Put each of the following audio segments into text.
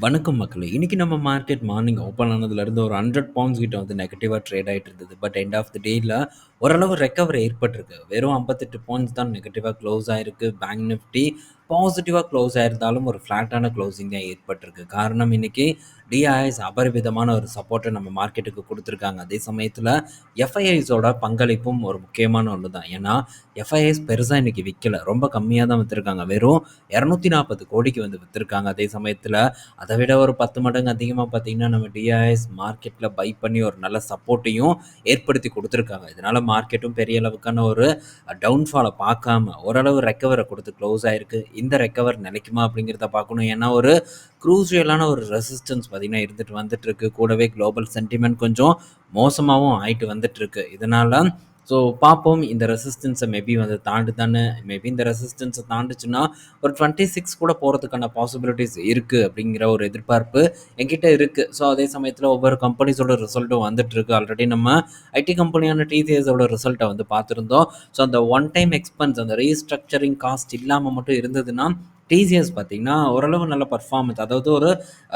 வணக்கம் மக்களே! இன்றைக்கி நம்ம மார்க்கெட் மார்னிங் ஓப்பன் ஆனதுலேருந்து ஒரு 100 பவுண்ட்ஸ் கிட்ட வந்து நெகட்டிவாக ட்ரேட் ஆகிட்டு இருந்தது. பட் எண்ட் ஆஃப் தி டேல ஓரளவு ரெக்கவரி ஏற்பட்டிருக்கு. வெறும் 58 பாயிண்ட்ஸ் தான் நெகட்டிவாக க்ளோஸ் ஆகிருக்கு பேங்க் நிஃப்டி பாசிட்டிவாக க்ளோஸ் ஆயிருந்தாலும் ஒரு ஃப்ளாட்டான க்ளோசிங் தான் ஏற்பட்டிருக்கு. காரணம் இன்னைக்கு டிஐஎஸ் அபரிவிதமான ஒரு சப்போர்ட்டை நம்ம மார்க்கெட்டுக்கு கொடுத்துருக்காங்க அதே சமயத்தில் எஃப்ஐஐஸோட பங்களிப்பும் ஒரு முக்கியமான ஒன்று தான். ஏன்னா, எஃப்ஐஎஸ் பெருசாக இன்னைக்கு விற்கல ரொம்ப கம்மியாக தான் விற்றுருக்காங்க வெறும் 240 கோடிக்கு வந்து விற்றுருக்காங்க அதே சமயத்தில் அதை விட ஒரு 10 மடங்கு அதிகமாக பார்த்தீங்கன்னா, நம்ம டிஐஎஸ் மார்க்கெட்டில் பை பண்ணி ஒரு நல்ல சப்போர்ட்டையும் ஏற்படுத்தி கொடுத்துருக்காங்க இதனால மார்க்கெட்டும் பெரிய அளவுக்கான ஒரு டவுன்ஃபாலை பார்க்காம ஓரளவு ரெக்கவரை கொடுத்து க்ளோஸ் ஆயிருக்கு. இந்த ரெக்கவர் நிலைக்குமா அப்படிங்கிறத பார்க்கணும். ஏன்னா, ஒரு க்ரூசியலான ஒரு ரெசிஸ்டன்ஸ் பார்த்தீங்கன்னா, இருந்துட்டு வந்துட்டுருக்கு. கூடவே குளோபல் சென்டிமெண்ட் கொஞ்சம் மோசமாகவும் ஆயிட்டு வந்துட்டுருக்கு. இதனால ஸோ பார்ப்போம் இந்த ரெசிஸ்டன்ஸை மேபி வந்து தாண்டுதான்னு மேபி இந்த ரெசிஸ்டன்ஸை தாண்டுச்சுன்னா, ஒரு 26 கூட போகிறதுக்கான பாசிபிலிட்டிஸ் இருக்குது அப்படிங்கிற ஒரு எதிர்பார்ப்பு என்கிட்ட இருக்குது ஸோ அதே சமயத்தில் ஒவ்வொரு கம்பெனிஸோட ரிசல்ட்டும் வந்துட்டுருக்கு. ஆல்ரெடி நம்ம ஐடி கம்பெனியான டிசிஎஸோட ரிசல்ட்டை வந்து பார்த்துருந்தோம். ஸோ அந்த ஒன் டைம் எக்ஸ்பென்ஸ் அந்த ரீஸ்ட்ரக்சரிங் காஸ்ட் இல்லாமல் மட்டும் இருந்ததுன்னா, டிசிஎஸ் பார்த்தீங்கன்னா, ஓரளவு நல்ல பர்ஃபார்மன்ஸ் அதாவது ஒரு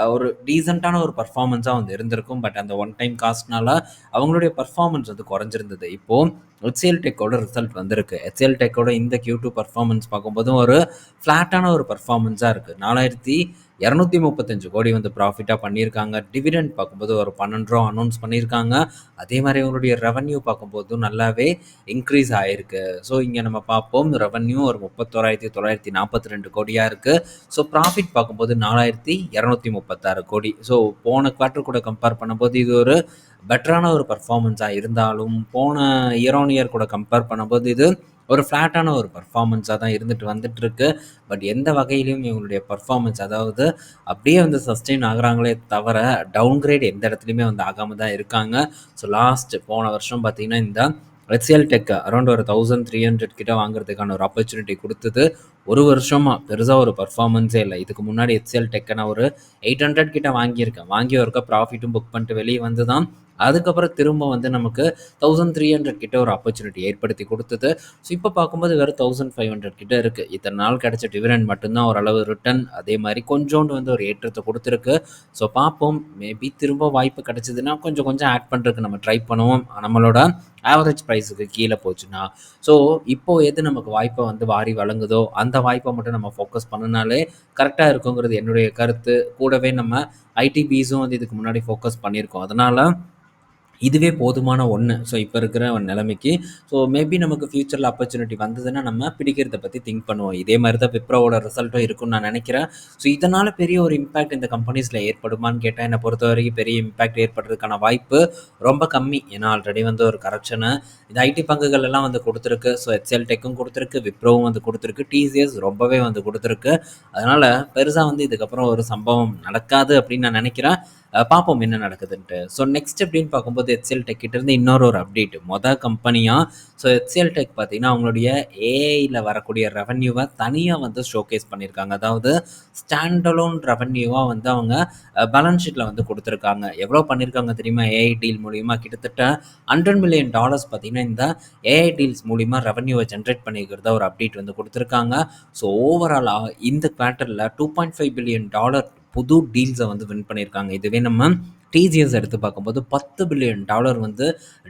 ஒரு டீசெண்டான ஒரு பர்ஃபார்மன்ஸாக வந்து இருந்திருக்கும். பட் அந்த ஒன் டைம் காஸ்ட்னால அவங்களுடைய பர்ஃபார்மன்ஸ் வந்து குறைஞ்சிருந்தது. இப்போது ஹெச்சிஎல் டெக்கோட ரிசல்ட் வந்திருக்கு. ஹெச்சிஎல் டெக்கோட இந்த Q2 பெர்ஃபார்மன்ஸ் பார்க்கும்போது ஒரு ஃப்ளாட்டான ஒரு பர்ஃபாமன்ஸாக இருக்குது நாலாயிரத்தி இரநூத்தி முப்பத்தஞ்சு கோடி வந்து ப்ராஃபிட்டாக பண்ணியிருக்காங்க. டிவிடெண்ட் பார்க்கும்போது ஒரு பன்னெண்டு ரூபா அனௌன்ஸ் பண்ணியிருக்காங்க. அதே மாதிரி அவங்களுடைய ரெவன்யூ பார்க்கும்போதும் நல்லாவே இன்க்ரீஸ் ஆகிருக்கு ஸோ இங்கே நம்ம பார்ப்போம் ரெவன்யூ ஒரு முப்பத்தொராயிரத்தி தொள்ளாயிரத்தி நாற்பத்தி ரெண்டு கோடியாக இருக்குது ஸோ ப்ராஃபிட் பார்க்கும்போது 4,236 கோடி. ஸோ போன குவார்ட்டர் கூட கம்பேர் பண்ணும்போது இது ஒரு பெட்டரான ஒரு பர்ஃபார்மன்ஸாக இருந்தாலும், போன இயர் ஆன் இயர் கூட கம்பேர் பண்ணும்போது இது ஒரு ஃப்ளாட்டான ஒரு பர்ஃபார்மன்ஸாக தான் இருந்துட்டு வந்துட்டுருக்கு. பட் எந்த வகையிலையும் இவங்களுடைய பர்ஃபார்மன்ஸ் அதாவது அப்படியே வந்து சஸ்டெயின் ஆகுறாங்களே தவிர, டவுன்கிரேட் எந்த இடத்துலையுமே வந்து ஆகாம தான் இருக்காங்க. ஸோ லாஸ்ட் போன வருஷம் பார்த்தீங்கன்னா, இந்த ஹெச்சிஎல் டெக் அரௌண்ட் ஒரு 1300 கிட்ட வாங்குறதுக்கான ஒரு ஆப்பர்ச்சுனிட்டி கொடுத்தது ஒரு வருஷமா பெருசாக ஒரு பர்ஃபார்மன்ஸே இல்லை இதுக்கு முன்னாடி எக்ஸ்எல் டெக்கை நான் ஒரு 800 கிட்ட வாங்கியிருக்கேன். வாங்கி ஒருக்கா ப்ராஃபிட்டும் புக் பண்ணிட்டு வெளியே வந்து தான், அதுக்கப்புறம் திரும்ப வந்து நமக்கு 1300 கிட்ட ஒரு ஆப்பர்ச்சுனிட்டி ஏற்படுத்தி கொடுத்தது ஸோ இப்போ பார்க்கும்போது வெறும் 1500 கிட்ட இருக்கு. இத்தனை நாள் கிடைச்ச டிவிடெண்ட் மட்டும் தான் ஓரளவு ரிட்டர்ன் அதே மாதிரி கொஞ்சோண்டு வந்து ஒரு ஏற்றத்தை கொடுத்துருக்கு ஸோ பார்ப்போம். மேபி திரும்ப வாய்ப்பு கிடைச்சதுன்னா, கொஞ்சம் கொஞ்சம் ஆட் பண்ணுறதுக்கு நம்ம ட்ரை பண்ணுவோம். நம்மளோட ஆவரேஜ் ப்ரைஸுக்கு கீழே போச்சுன்னா. ஸோ இப்போ எது நமக்கு வாய்ப்பை வந்து வாரி வழங்குதோ, அந்த வாய்ப்பை மட்டும் நம்ம ஃபோக்கஸ் பண்ணினாலே கரெக்டாக இருக்குங்கிறது என்னுடைய கருத்து. கூடவே நம்ம ஐடிபிஸும் வந்து இதுக்கு முன்னாடி ஃபோக்கஸ் பண்ணியிருக்கோம். அதனால் இதுவே போதுமான ஒன்று ஸோ இப்போ இருக்கிற நிலைமைக்கு. ஸோ மேபி நமக்கு ஃப்யூச்சரில் ஆப்பர்ச்சுனிட்டி வந்ததுன்னா, நம்ம பிடிக்கிறத பற்றி திங்க் பண்ணுவோம். இதே மாதிரி தான் விப்ரோவோட ரிசல்ட்டும் இருக்கும்னு நான் நினைக்கிறேன் ஸோ இதனால் பெரிய ஒரு இம்பாக்ட் இந்த கம்பெனிஸில் ஏற்படுமான்னு கேட்டால் என்னை பொறுத்த வரைக்கும் பெரிய இம்பாக்ட் ஏற்படுறதுக்கான வாய்ப்பு ரொம்ப கம்மி. ஏன்னா ஆல்ரெடி வந்து ஒரு கரெக்ஷனு இந்த ஐடி பங்குகள் எல்லாம் வந்து கொடுத்துருக்கு ஸோ எச்எல் டெக்கும் கொடுத்துருக்கு விப்ரோவும் வந்து கொடுத்துருக்கு டிசிஎஸ் ரொம்பவே வந்து கொடுத்துருக்கு அதனால் பெருசாக வந்து இதுக்கப்புறம் ஒரு சம்பவம் நடக்காது அப்படின்னு நான் நினைக்கிறேன் பார்ப்போம் என்ன நடக்குதுன்ட்டு. ஸோ நெக்ஸ்ட் அப்படின்னு பார்க்கும்போது எச்எல் டெக் கிட்டேருந்து இன்னொரு ஒரு அப்டேட். மொத கம்பெனியாக ஸோ எச்எல் டெக் பார்த்தீங்கன்னா, அவங்களுடைய ஏஐயில் வரக்கூடிய ரெவன்யூவை தனியாக வந்து ஷோகேஸ் பண்ணியிருக்காங்க. அதாவது ஸ்டாண்டலோன் ரெவன்யூவாக வந்து அவங்க பேலன்ஸ் ஷீட்டில் வந்து கொடுத்துருக்காங்க எவ்வளோ பண்ணியிருக்காங்க தெரியுமா? ஏஐ டீல் மூலியமாக கிட்டத்தட்ட ஹண்ட்ரட் மில்லியன் டாலர்ஸ் பார்த்தீங்கன்னா, இந்த ஏஐ டீல்ஸ் மூலியமாக ரெவன்யூவை ஜென்ரேட் பண்ணிக்கிறத ஒரு அப்டேட் வந்து கொடுத்துருக்காங்க ஸோ ஓவராலாக இந்த குவார்ட்டரில் two point five billion dollar புது டீல்ஸை வந்து வின் பண்ணியிருக்காங்க. இதுவே நம்ம டிசிஎஸ் எடுத்து பார்க்கும்போது பத்து பில்லியன் டாலர் வந்து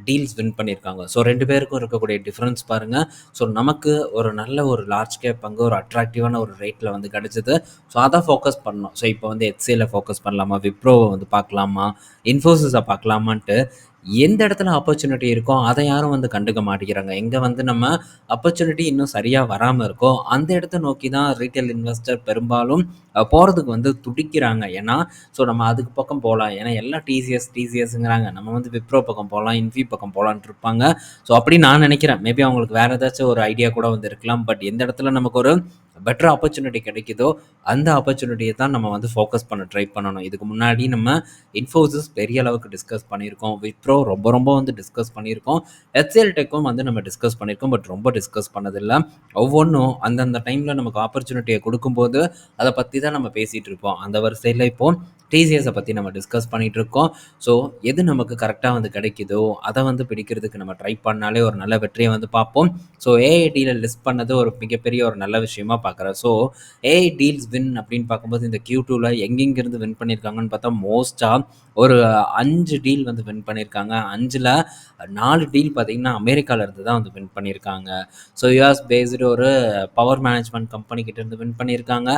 டீல்ஸ் வின் பண்ணியிருக்காங்க. ஸோ ரெண்டு பேருக்கும் இருக்கக்கூடிய டிஃப்ரென்ஸ் பாருங்கள் ஸோ நமக்கு ஒரு நல்ல ஒரு லார்ஜ் கேப் பங்கு ஒரு அட்ராக்டிவான ஒரு ரேட்டில் வந்து கிடச்சிது ஸோ அதை ஃபோக்கஸ் பண்ணோம். ஸோ இப்போ வந்து ஹெச்சிஎல்ல ஃபோக்கஸ் பண்ணலாமா? விப்ரோவை வந்து பார்க்கலாமா? இன்ஃபோசிஸை பார்க்கலாமான்ட்டு எந்த இடத்துல ஆப்பர்ச்சுனிட்டி இருக்கோ, அதை யாரும் வந்து கண்டுக்க மாட்டேங்கிறாங்க. எங்கே வந்து நம்ம ஆப்பர்ச்சுனிட்டி இன்னும் சரியாக வராமல் இருக்கோ, அந்த இடத்த நோக்கி தான் ரீட்டெயில் இன்வெஸ்டர் பெரும்பாலும் போகிறதுக்கு வந்து துடிக்கிறாங்க. ஏன்னா, ஸோ நம்ம அதுக்கு பக்கம் போகலாம் ஏன்னா எல்லாம் டிசிஎஸ் டிசிஎஸ்ங்கிறாங்க. நம்ம வந்து விப்ரோ பக்கம் போகலாம் இன்ஃபி பக்கம் போலான்ட்டு இருப்பாங்க. ஸோ அப்படி நான் நினைக்கிறேன் மேபி அவங்களுக்கு வேறு ஏதாச்சும் ஒரு ஐடியா கூட வந்து இருக்கலாம். பட் எந்த இடத்துல நமக்கு ஒரு பெட்டர் ஆப்பர்ச்சுனிட்டி கிடைக்குதோ, அந்த ஆப்பர்ச்சுனிட்டியை தான் நம்ம வந்து ஃபோக்கஸ் பண்ண ட்ரை பண்ணணும். இதுக்கு முன்னாடி நம்ம இன்ஃபோசிஸ் பெரிய அளவுக்கு டிஸ்கஸ் பண்ணியிருக்கோம். விப்ரோ ரொம்ப ரொம்ப வந்து டிஸ்கஸ் பண்ணியிருக்கோம். ஹெச்சிஎல் டெக்கும் வந்து நம்ம டிஸ்கஸ் பண்ணியிருக்கோம். பட் ரொம்ப டிஸ்கஸ் பண்ணதில்லை ஒவ்வொன்றும் அந்தந்த டைமில் நமக்கு ஆப்பர்ச்சுனிட்டியை கொடுக்கும்போது அதை பற்றி தான் நம்ம பேசிகிட்டு இருப்போம். அந்த வரிசையில் இப்போது டிசிஎஸை பற்றி நம்ம டிஸ்கஸ் பண்ணிகிட்டு இருக்கோம் ஸோ எது நமக்கு கரெக்டாக வந்து கிடைக்குதோ அதை வந்து பிடிக்கிறதுக்கு நம்ம ட்ரை பண்ணாலே ஒரு நல்ல வெற்றியை வந்து பார்ப்போம். ஸோ ஏஐ டீலை லிஸ்ட் பண்ணது ஒரு மிகப்பெரிய ஒரு நல்ல விஷயமா பார்க்குறேன். ஸோ ஏஐ டீல்ஸ் வின் அப்படின்னு பார்க்கும்போது இந்த கியூ டூவில் எங்கெங்கிருந்து வின் பண்ணியிருக்காங்கன்னு பார்த்தா மோஸ்ட்டாக ஒரு அஞ்சு டீல் வந்து வின் பண்ணியிருக்காங்க. அஞ்சில் நாலு டீல் பார்த்தீங்கன்னா அமெரிக்கால இருந்து தான் வந்து வின் பண்ணியிருக்காங்க. ஸோ யூஎஸ் பேஸ்டு ஒரு பவர் மேனேஜ்மெண்ட் கம்பெனி கிட்டேருந்து வின் பண்ணியிருக்காங்க.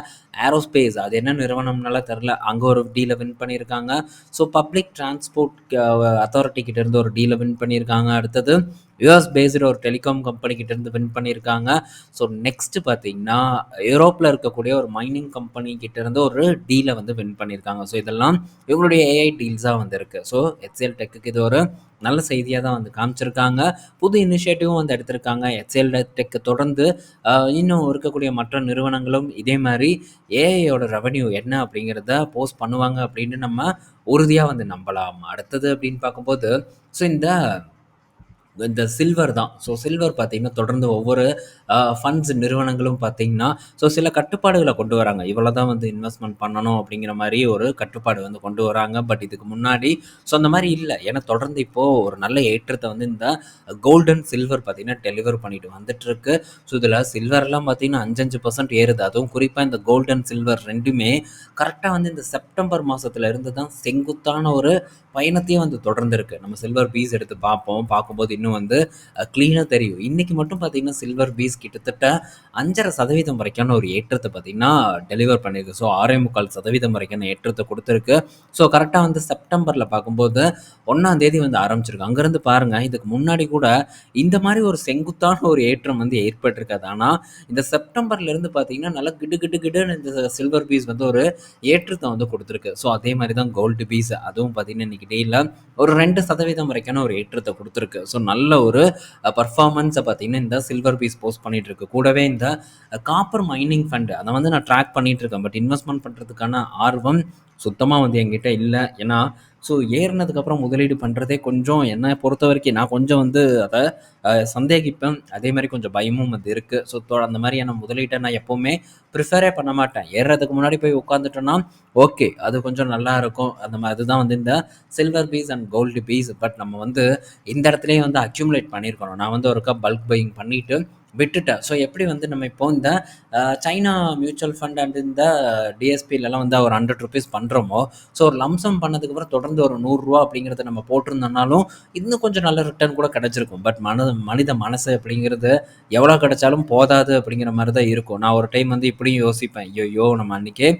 ஏரோஸ்பேஸ் அது என்ன நிறுவனம்னால தெரில அங்கே ஒரு டீலை வின் பண்ணியிருக்காங்க. ஸோ பப்ளிக் டிரான்ஸ்போர்ட் அத்தாரிட்டி கிட்ட இருந்து ஒரு டீலை வின் பண்ணியிருக்காங்க. அடுத்தது யூஎஸ் பேஸ்டு ஒரு டெலிகாம் கம்பெனிக்கிட்ட இருந்து வின் பண்ணியிருக்காங்க. ஸோ நெக்ஸ்ட் பார்த்தீங்கன்னா யூரோப்பில் இருக்கக்கூடிய ஒரு மைனிங் கம்பெனி இருந்து ஒரு டீலை வந்து வின் பண்ணியிருக்காங்க. ஸோ இதெல்லாம் இவங்களுடைய ஏஐ டீல்ஸாக வந்திருக்கு. ஸோ ஹெச்எல் டெக்குக்கு இது ஒரு நல்ல செய்தியாக தான் வந்து காமிச்சிருக்காங்க. புது இனிஷியேட்டிவும் வந்து எடுத்திருக்காங்க. ஹெச்எல் டெக்கு தொடர்ந்து இன்னும் இருக்கக்கூடிய மற்ற நிறுவனங்களும் இதே மாதிரி ஏஐயோட ரெவன்யூ என்ன அப்படிங்கிறத போஸ்ட் பண்ணுவாங்க அப்படின்னு நம்ம உறுதியாக வந்து நம்பலாம். அடுத்தது அப்படின்னு பார்க்கும்போது ஸோ இந்த இந்த சில்வர் தான். ஸோ சில்வர் பார்த்தீங்கன்னா தொடர்ந்து ஒவ்வொரு ஃபண்ட்ஸ் நிறுவனங்களும் பார்த்தீங்கன்னா ஸோ சில கட்டுப்பாடுகளை கொண்டு வராங்க. இவ்வளோ தான் வந்து இன்வெஸ்ட்மெண்ட் பண்ணணும் அப்படிங்கிற மாதிரி ஒரு கட்டுப்பாடு வந்து கொண்டு வராங்க. பட் இதுக்கு முன்னாடி ஸோ அந்த மாதிரி இல்லை. ஏன்னா தொடர்ந்து இப்போது ஒரு நல்ல ஏற்றத்தை வந்து இந்த கோல்டன் சில்வர் பார்த்தீங்கன்னா டெலிவர் பண்ணிட்டு வந்துட்டுருக்கு. ஸோ இதில் சில்வர்லாம் பார்த்தீங்கன்னா அஞ்சஞ்சு பர்சன்ட் ஏறுது. அதுவும் குறிப்பாக இந்த கோல்டன் சில்வர் ரெண்டுமே கரெக்டாக வந்து இந்த செப்டம்பர் மாதத்துல இருந்து தான் செங்குத்தான ஒரு பயணத்தையும் வந்து தொடர்ந்துருக்கு. நம்ம சில்வர் பீஸ் எடுத்து பார்ப்போம். பார்க்கும்போது இன்னும் வந்து க்ளீனாக தெரியும். இன்றைக்கி மட்டும் பார்த்தீங்கன்னா சில்வர் பீஸ் கிட்டத்தட்ட அஞ்சரை சதவீதம் வரைக்கான ஒரு ஏற்றத்தை பார்த்தீங்கன்னா டெலிவர் பண்ணியிருக்கு. ஸோ ஆறே முக்கால் சதவீதம் வரைக்கான ஏற்றத்தை கொடுத்துருக்கு. ஸோ கரெக்டாக வந்து செப்டம்பரில் பார்க்கும்போது ஒன்றாம் தேதி வந்து ஆரம்பிச்சிருக்கு. அங்கேருந்து பாருங்கள் இதுக்கு முன்னாடி கூட இந்த மாதிரி ஒரு செங்குத்தான ஒரு ஏற்றம் வந்து ஏற்பட்டிருக்காது. ஆனால் இந்த செப்டம்பர்லேருந்து பார்த்தீங்கன்னா நல்லா கிடு கிடு கிடுன்னு இந்த சில்வர் பீஸ் வந்து ஒரு ஏற்றத்தை வந்து கொடுத்துருக்கு. ஸோ அதே மாதிரி தான் கோல்டு பீஸ் அதுவும் பார்த்தீங்கன்னா இன்னைக்கு டேயில் ஒரு ரெண்டு சதவீதம் வரைக்கான ஒரு ஏற்றத்தை கொடுத்துருக்கு. ஸோ நல்ல ஒரு பர்ஃபார்மன்ஸை பார்த்தீங்கன்னா இந்த சில்வர் பீஸ் போஸ்ட் பண்ணிட்டு இருக்கு கூடவே இந்த காப்பர் மைனிங் ஃபண்டு அதை வந்து நான் ட்ராக் பண்ணிட்டு இருக்கேன் பட் இன்வெஸ்ட்மெண்ட் பண்ணுறதுக்கான ஆர்வம் சுத்தமாக வந்து என்கிட்ட இல்லை. ஏன்னா ஸோ ஏறினதுக்கப்புறம் முதலீடு பண்ணுறதே கொஞ்சம் என்னை பொறுத்த வரைக்கும் நான் கொஞ்சம் வந்து அதை சந்தேகிப்பேன். அதே மாதிரி கொஞ்சம் பயமும் வந்து இருக்குது ஸோ அந்த மாதிரியான முதலீட்டை நான் எப்போவுமே ப்ரிஃபரே பண்ண மாட்டேன். ஏறுறதுக்கு முன்னாடி போய் உட்காந்துட்டோன்னா ஓகே அது கொஞ்சம் நல்லா இருக்கும். அந்த மாதிரி அதுதான் வந்து இந்த silver piece and gold piece but நம்ம வந்து இந்த இடத்துலையும் வந்து அக்யூமுலேட் பண்ணியிருக்கணும். நான் வந்து ஒரு கப் பல்க் பையிங் பண்ணிவிட்டு விட்டுட்டேன். ஸோ எப்படி வந்து நம்ம இப்போ இந்த சைனா மியூச்சுவல் ஃபண்ட் அண்ட் இந்த டிஎஸ்பிலலாம் வந்து ஒரு ஹண்ட்ரட் ருபீஸ் பண்ணுறோமோ ஸோ ஒரு லம்சம் பண்ணதுக்கப்புறம் தொடர்ந்து ஒரு நூறுரூவா அப்படிங்கிறத நம்ம போட்டிருந்தோம்னாலும் இன்னும் கொஞ்சம் நல்ல ரிட்டர்ன் கூட கிடச்சிருக்கும். பட் மன மனித மனசு அப்படிங்கிறது எவ்வளோ கிடைச்சாலும் போதாது அப்படிங்கிற மாதிரி தான் இருக்கும். நான் ஒரு டைம் வந்து இப்படியும் யோசிப்பேன். ஐயோ நம்ம அன்றைக்கே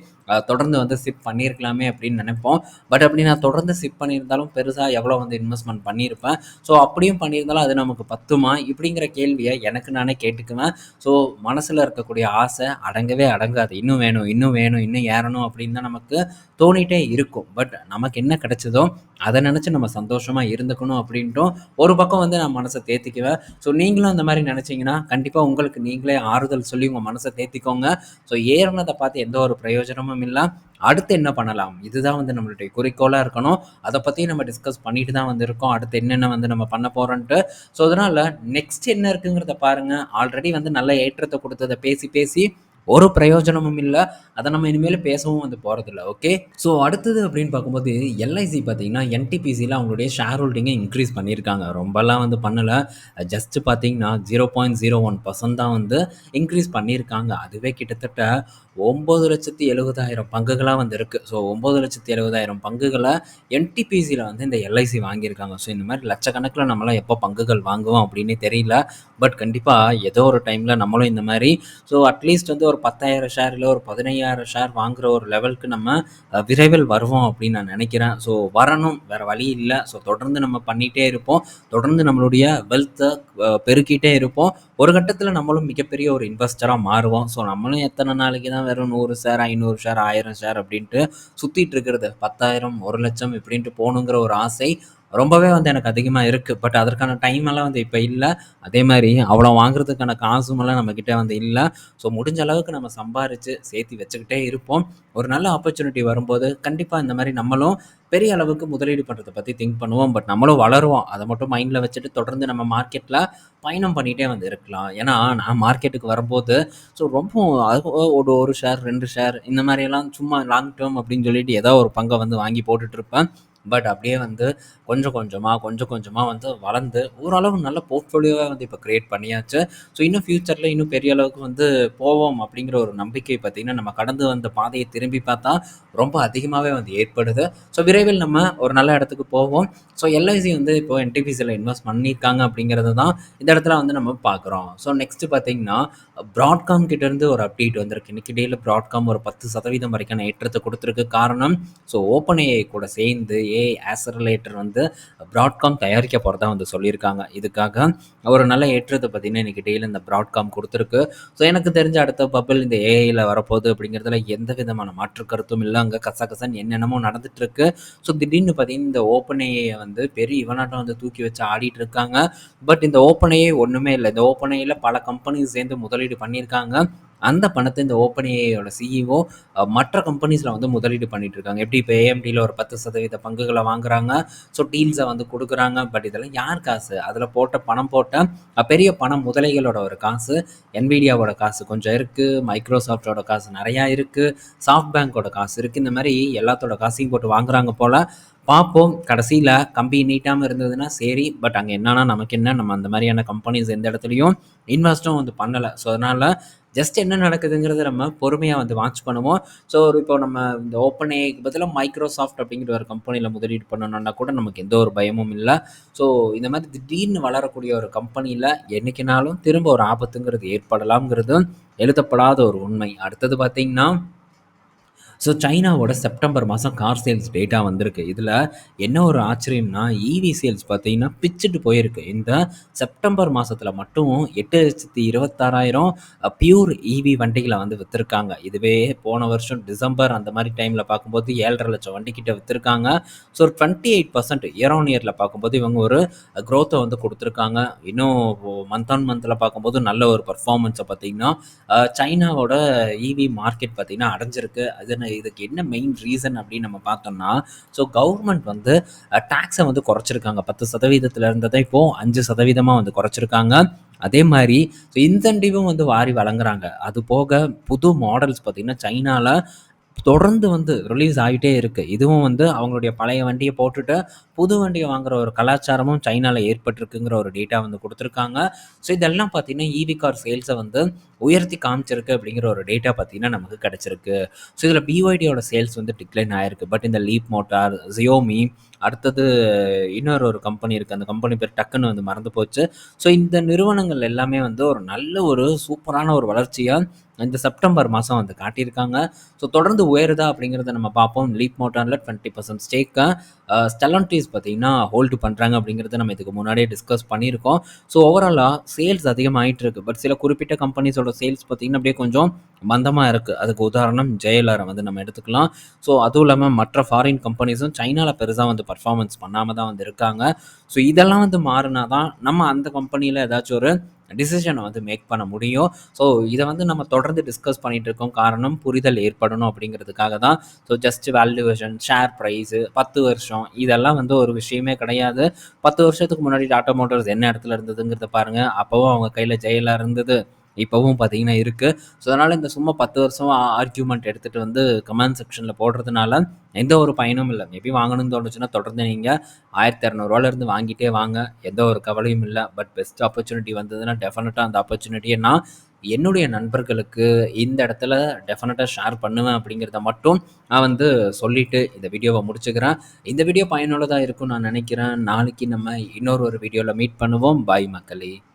தொடர்ந்து வந்து சிப் பண்ணியிருக்கலாமே அப்படின்னு நினைப்போம். பட் அப்படி நான் தொடர்ந்து சிப் பண்ணியிருந்தாலும் பெருசாக எவ்வளோ வந்து இன்வெஸ்ட்மெண்ட் பண்ணியிருப்பேன். ஸோ அப்படியும் பண்ணியிருந்தாலும் அது நமக்கு பத்துமா? இப்படிங்கிற கேள்வியை எனக்கு நானே கேட்டுக்குவேன். ஸோ மனசில் இருக்கக்கூடிய ஆசை அடங்கவே அடங்காது. இன்னும் வேணும் இன்னும் வேணும் இன்னும் ஏறணும் அப்படின்னு தான் நமக்கு தோணிட்டே இருக்கும். பட் நமக்கு என்ன கிடைச்சதோ அதை நினச்சி நம்ம சந்தோஷமாக இருந்துக்கணும் அப்படின்ட்டும் ஒரு பக்கம் வந்து நான் மனசை தேத்திக்குவேன். ஸோ நீங்களும் அந்த மாதிரி நினச்சிங்கன்னா கண்டிப்பாக உங்களுக்கு நீங்களே ஆறுதல் சொல்லி உங்கள் மனசை தேத்திக்கோங்க. ஸோ ஏறினதை பார்த்து எந்த ஒரு பிரயோஜனமும் இல்லை. அடுத்து என்ன பண்ணலாம்? இதுதான் வந்து நம்மளுடைய குறிக்கோளாக இருக்கணும். அதை பற்றி நம்ம டிஸ்கஸ் பண்ணிட்டு தான் வந்திருக்கோம். அடுத்து என்னென்ன வந்து நம்ம பண்ண போகிறோன்ட்டு ஸோ அதனால் நெக்ஸ்ட் என்ன இருக்குங்கிறத பாருங்கள் ஆல்ரெடி வந்து நல்ல ஏற்றத்தை கொடுத்ததை பேசி பேசி ஒரு பிரயோஜனமும் இல்லை. அதை நம்ம இனிமேல் பேசவும் வந்து போகிறதில்ல ஓகே ஸோ அடுத்தது அப்படின்னு பார்க்கும்போது எல்ஐசி பார்த்தீங்கன்னா என்டிபிசியில் அவங்களுடைய ஷேர் ஹோல்டிங்கை இன்க்ரீஸ் பண்ணியிருக்காங்க. ரொம்பலாம் வந்து பண்ணலை. ஜஸ்ட் பார்த்தீங்கன்னா zero point zero one percent தான் வந்து இன்க்ரீஸ் பண்ணியிருக்காங்க. அதுவே கிட்டத்தட்ட ஒம்பது லட்சத்தி எழுபதாயிரம் பங்குகளாக வந்து இருக்குது ஸோ ஒம்பது லட்சத்தி எழுபதாயிரம் பங்குகளை என்டிபிசியில் வந்து இந்த எல்ஐசி வாங்கியிருக்காங்க. ஸோ இந்த மாதிரி லட்சக்கணக்கில் நம்மளாம் எப்போ பங்குகள் வாங்குவோம் அப்படின்னு தெரியல. பட் கண்டிப்பாக ஏதோ ஒரு டைமில் நம்மளும் இந்த மாதிரி ஸோ அட்லீஸ்ட் வந்து ஒரு பத்தாயிரம் ஷேர் இல்லை ஒரு பதினையாயிரம் ஷேர் வாங்குற ஒரு லெவலுக்கு நம்ம விரைவில் வருவோம் அப்படின்னு நான் நினைக்கிறேன். ஸோ வரணும் வேறு வழி இல்லை. ஸோ தொடர்ந்து நம்ம பண்ணிகிட்டே இருப்போம். தொடர்ந்து நம்மளுடைய வெல்த்தை பெருக்கிட்டே இருப்போம். ஒரு கட்டத்தில் நம்மளும் மிகப்பெரிய ஒரு இன்வெஸ்டராக மாறுவோம். ஸோ நம்மளும் எத்தனை நாளைக்கு தான் வெறும் நூறு ஷேர் ஐநூறு ஷேர் ஆயிரம் ஷேர் அப்படின்ட்டு சுற்றிட்டு இருக்கிறது. பத்தாயிரம் ஒரு லட்சம் இப்படின்ட்டு போகணுங்கிற ஒரு ஆசை ரொம்பவே வந்து எனக்கு அதிகமாக இருக்குது பட் அதற்கான டைம் எல்லாம் வந்து இப்போ இல்லை அதே மாதிரி அவ்வளோ வாங்குறதுக்கான காசுமெல்லாம் நம்மக்கிட்ட வந்து இல்லை ஸோ முடிஞ்ச அளவுக்கு நம்ம சம்பாரித்து சேர்த்து வச்சுக்கிட்டே இருப்போம். ஒரு நல்ல ஆப்பர்ச்சுனிட்டி வரும்போது கண்டிப்பாக இந்த மாதிரி நம்மளும் பெரிய அளவுக்கு முதலீடு பண்ணுறதை பற்றி திங்க் பண்ணுவோம். பட் நம்மளும் வளருவோம். அதை மட்டும் மைண்டில் வச்சுட்டு தொடர்ந்து நம்ம மார்க்கெட்டில் பயணம் பண்ணிகிட்டே வந்து இருக்கலாம். ஏன்னா நான் மார்க்கெட்டுக்கு வரும்போது ஸோ ரொம்ப அது ஒரு ஷேர், ரெண்டு ஷேர் இந்த மாதிரியெல்லாம் சும்மா லாங் டேர்ம் அப்படின்னு சொல்லிட்டு ஏதோ ஒரு பங்கை வந்து வாங்கி போட்டுட்ருப்பேன் பட் அப்படியே வந்து கொஞ்சம் கொஞ்சமாக கொஞ்சம் கொஞ்சமாக வந்து வளர்ந்து ஓரளவு நல்ல போர்ட்ஃபோலியோவாக வந்து இப்போ க்ரியேட் பண்ணியாச்சு. ஸோ இன்னும் ஃப்யூச்சரில் இன்னும் பெரிய அளவுக்கு வந்து போவோம் அப்படிங்கிற ஒரு நம்பிக்கை பார்த்தீங்கன்னா, நம்ம கடந்து வந்த பாதையை திரும்பி பார்த்தா ரொம்ப அதிகமாகவே வந்து ஏற்படுது. ஸோ விரைவில் நம்ம ஒரு நல்ல இடத்துக்கு போவோம். ஸோ எல்ஐசி வந்து இப்போ என்டிபிசியில் இன்வெஸ்ட் பண்ணியிருக்காங்க அப்படிங்கிறது தான் இந்த இடத்துல வந்து நம்ம பார்க்குறோம். ஸோ நெக்ஸ்ட்டு பார்த்தீங்கன்னா, ப்ராட்காம் கிட்டேருந்து ஒரு அப்டேட் வந்திருக்கு. இன்னைக்கு டேயில் ப்ராட்காம் ஒரு 10% வரைக்கான ஏற்றத்தை கொடுத்துருக்கு காரணம் ஸோ ஓப்பன் ஏஐ கூட சேர்ந்து ஏஐ ஆசரலேட்டர் வந்து பிராட்காம் தயாரிக்க போகிறதா வந்து சொல்லியிருக்காங்க. இதுக்காக ஒரு நல்ல ஏற்றத்தை பார்த்தீங்கன்னா, இன்னைக்கு டெய்லி இந்த ப்ராட்காம் கொடுத்துருக்கு ஸோ எனக்கு தெரிஞ்ச அடுத்த பப்பிள் இந்த ஏஐயில் வரப்போகுது அப்படிங்கிறதுல எந்த விதமான மாற்று கருத்தும் இல்லை அங்கே கசகசன்னு என்னென்னமோ நடந்துட்டுருக்கு ஸோ திடீர்னு பார்த்தீங்கன்னா, இந்த ஓப்பன் வந்து பெரிய இவனாட்டம் வந்து தூக்கி வச்சு ஆடிட்டு இருக்காங்க. பட் இந்த ஓப்பன் ஏஐ இல்லை இந்த ஓப்பன் பல கம்பெனி சேர்ந்து முதலீடு பண்ணியிருக்காங்க. அந்த பணத்தை இந்த ஓப்பன் ஏஐயோட சிஇஓ மற்ற கம்பெனிஸில் வந்து முதலீடு பண்ணிட்டு இருக்காங்க. எப்படி இப்போ ஏஎம்டியில் ஒரு பத்து சதவீத பங்குகளை வாங்குறாங்க. ஸோ டீல்ஸை வந்து கொடுக்குறாங்க பட் இதெல்லாம் யார் காசு? அதில் போட்ட பணம் போட்ட பெரிய பணம் முதலைகளோட ஒரு காசு. என்விடியாவோட காசு கொஞ்சம் இருக்குது மைக்ரோசாஃப்ட்டோட காசு நிறையா இருக்குது சாஃப்ட் பேங்கோட காசு இருக்குது இந்த மாதிரி எல்லாத்தோட காசையும் போட்டு வாங்குறாங்க போல் பார்ப்போம். கடைசியில் கம்பி நீட்டாமல் இருந்ததுன்னா சரி. பட் அங்கே என்னன்னா நமக்கு என்ன? நம்ம அந்த மாதிரியான கம்பெனிஸ் எந்த இடத்துலையும் இன்வெஸ்ட்டும் வந்து பண்ணலை ஸோ அதனால் ஜஸ்ட் என்ன நடக்குதுங்கிறத நம்ம பொறுமையாக வந்து வாட்ச் பண்ணுவோம். ஸோ ஒரு இப்போ நம்ம இந்த ஓப்பன் பதிலாக மைக்ரோசாஃப்ட் அப்படிங்கிற ஒரு கம்பெனியில் முதலீடு பண்ணணும்னா கூட நமக்கு எந்த ஒரு பயமும் இல்லை ஸோ இந்த மாதிரி திடீர்னு வளரக்கூடிய ஒரு கம்பெனியில் என்னைக்குனாலும் திரும்ப ஒரு ஆபத்துங்கிறது ஏற்படலாம்ங்கிறது எழுதப்படாத ஒரு உண்மை. அடுத்தது பார்த்திங்கன்னா ஸோ சைனாவோட செப்டம்பர் மாதம் கார் சேல்ஸ் டேட்டா வந்திருக்கு. இதில் என்ன ஒரு ஆச்சரியம்னா, இவி சேல்ஸ் பார்த்தீங்கன்னா பிச்சுட்டு போயிருக்கு. இந்த செப்டம்பர் மாதத்தில் மட்டும் எட்டு லட்சத்தி இருபத்தாறாயிரம் பியூர் ஈவி வண்டிகளை வந்து விற்றுருக்காங்க இதுவே போன வருஷம் டிசம்பர் அந்த மாதிரி டைமில் பார்க்கும்போது ஏழரை லட்சம் வண்டிக்கிட்ட விற்றுருக்காங்க ஸோ ஒரு 28% இயர் ஆன் இயரில் பார்க்கும்போது இவங்க ஒரு க்ரோத்தை வந்து கொடுத்துருக்காங்க இன்னும் மந்த் ஆன் மந்தில் பார்க்கும்போது நல்ல ஒரு பர்ஃபார்மன்ஸை பார்த்தீங்கன்னா, சைனாவோட ஈவி மார்க்கெட் பார்த்தீங்கன்னா அடைஞ்சிருக்கு. அது இதுக்கு என்ன மெயின் ரீசன் அப்படின்னு நம்ம பார்த்தோம்னா, ஸோ கவர்மெண்ட் வந்து டேக்ஸை வந்து குறைச்சிருக்காங்க. பத்து சதவீதத்தில் இருந்ததை இப்போ அஞ்சு சதவீதமாக வந்து குறைச்சிருக்காங்க. அதே மாதிரி ஸோ இன்சென்டிவும் வந்து வாரி வழங்குறாங்க. அது போக புது மாடல்ஸ் பார்த்தீங்கன்னா, சைனால தொடர்ந்து வந்து ரிலீஸ் ஆகிட்டே இருக்குது இதுவும் வந்து அவங்களுடைய பழைய வண்டியை போட்டுட்டு, புது வண்டியை வாங்குற ஒரு கலாச்சாரமும் சைனாவில் ஏற்பட்டிருக்குங்கிற ஒரு டேட்டா வந்து கொடுத்துருக்காங்க ஸோ இதெல்லாம் பார்த்தீங்கன்னா, ஈவி கார் சேல்ஸை வந்து உயர்த்தி காமிச்சிருக்கு அப்படிங்கிற ஒரு டேட்டா பார்த்திங்கன்னா நமக்கு கிடச்சிருக்கு ஸோ இதில் பிஒய்டியோட சேல்ஸ் வந்து டிக்ளைன் ஆயிருக்கு. பட் இந்த லீப் மோட்டார், ஜியோமி அடுத்தது இன்னொரு ஒரு கம்பெனி இருக்குது அந்த கம்பெனி பேர் டக்குன்னு வந்து மறந்து போச்சு. ஸோ இந்த நிறுவனங்கள் எல்லாமே வந்து ஒரு நல்ல ஒரு சூப்பரான ஒரு வளர்ச்சியாக இந்த செப்டம்பர் மாதம் வந்து காட்டியிருக்காங்க. ஸோ தொடர்ந்து உயருதா அப்படிங்கிறத நம்ம பார்ப்போம். லீப் மோட்டானில் டுவெண்ட்டி பர்சன்ட் ஸ்டேக்கை ஸ்டெலன்டீஸ் பார்த்தீங்கன்னா ஹோல்டு பண்ணுறாங்க அப்படிங்கிறத நம்ம இதுக்கு முன்னாடியே டிஸ்கஸ் பண்ணியிருக்கோம். ஸோ ஓவராலாக சேல்ஸ் அதிகமாகிட்டு இருக்கு. பட் சில குறிப்பிட்ட கம்பெனிஸோட சேல்ஸ் பார்த்தீங்கன்னா, அப்படியே கொஞ்சம் மந்தமாக இருக்குது அதுக்கு உதாரணம் ஜெயலரம் வந்து நம்ம எடுத்துக்கலாம். ஸோ அதுவும் இல்லாமல் மற்ற ஃபாரின் கம்பெனிஸும் சைனாவில் பெருசாக வந்து பர்ஃபார்மன்ஸ் பண்ணாமல் தான் வந்து இருக்காங்க. ஸோ இதெல்லாம் வந்து மாறினா தான் நம்ம அந்த கம்பெனியில் ஏதாச்சும் ஒரு டிசிஷனை வந்து மேக் பண்ண முடியும். ஸோ இதை வந்து நம்ம தொடர்ந்து டிஸ்கஸ் பண்ணிகிட்டு இருக்கோம். காரணம் புரிதல் ஏற்படணும் அப்படிங்கிறதுக்காக தான். So just valuation, share price பத்து வருஷம் இதெல்லாம் வந்து ஒரு விஷயமே கிடையாது. 10 வருஷத்துக்கு முன்னாடி டாட்டா மோட்டர்ஸ் என்ன இடத்துல இருந்ததுங்கிறத பாருங்கள் அப்போவும் அவங்க கையில் ஜெயிலாக இருந்தது. இப்போவும் பார்த்தீங்கன்னா இருக்குது ஸோ அதனால் இந்த சும்மா 10 வருஷம் ஆர்கியூமெண்ட் எடுத்துகிட்டு வந்து கமெண்ட் செக்ஷனில் போடுறதுனால எந்த ஒரு பயனும் இல்லை மேபி வாங்கணும்னு தோணுச்சுன்னா தொடர்ந்து நீங்கள் ஆயிரத்தி இரநூறுவாலேருந்து வாங்கிட்டே வாங்க. எந்த ஒரு கவலையும் இல்லை பட் பெஸ்ட் ஆப்பர்ச்சுனிட்டி வந்ததுன்னா டெஃபினட்டாக அந்த ஆப்பர்ச்சுனிட்டியை நான் என்னுடைய நண்பர்களுக்கு இந்த இடத்துல டெஃபினட்டாக ஷேர் பண்ணுவேன் அப்படிங்கிறத மட்டும் நான் வந்து சொல்லிவிட்டு இந்த வீடியோவை முடிச்சுக்கிறேன். இந்த வீடியோ பயனுள்ளதாக இருக்கும்னு நான் நினைக்கிறேன். நாளைக்கு நம்ம இன்னொரு ஒரு வீடியோவில் மீட் பண்ணுவோம். பாய் மக்களே!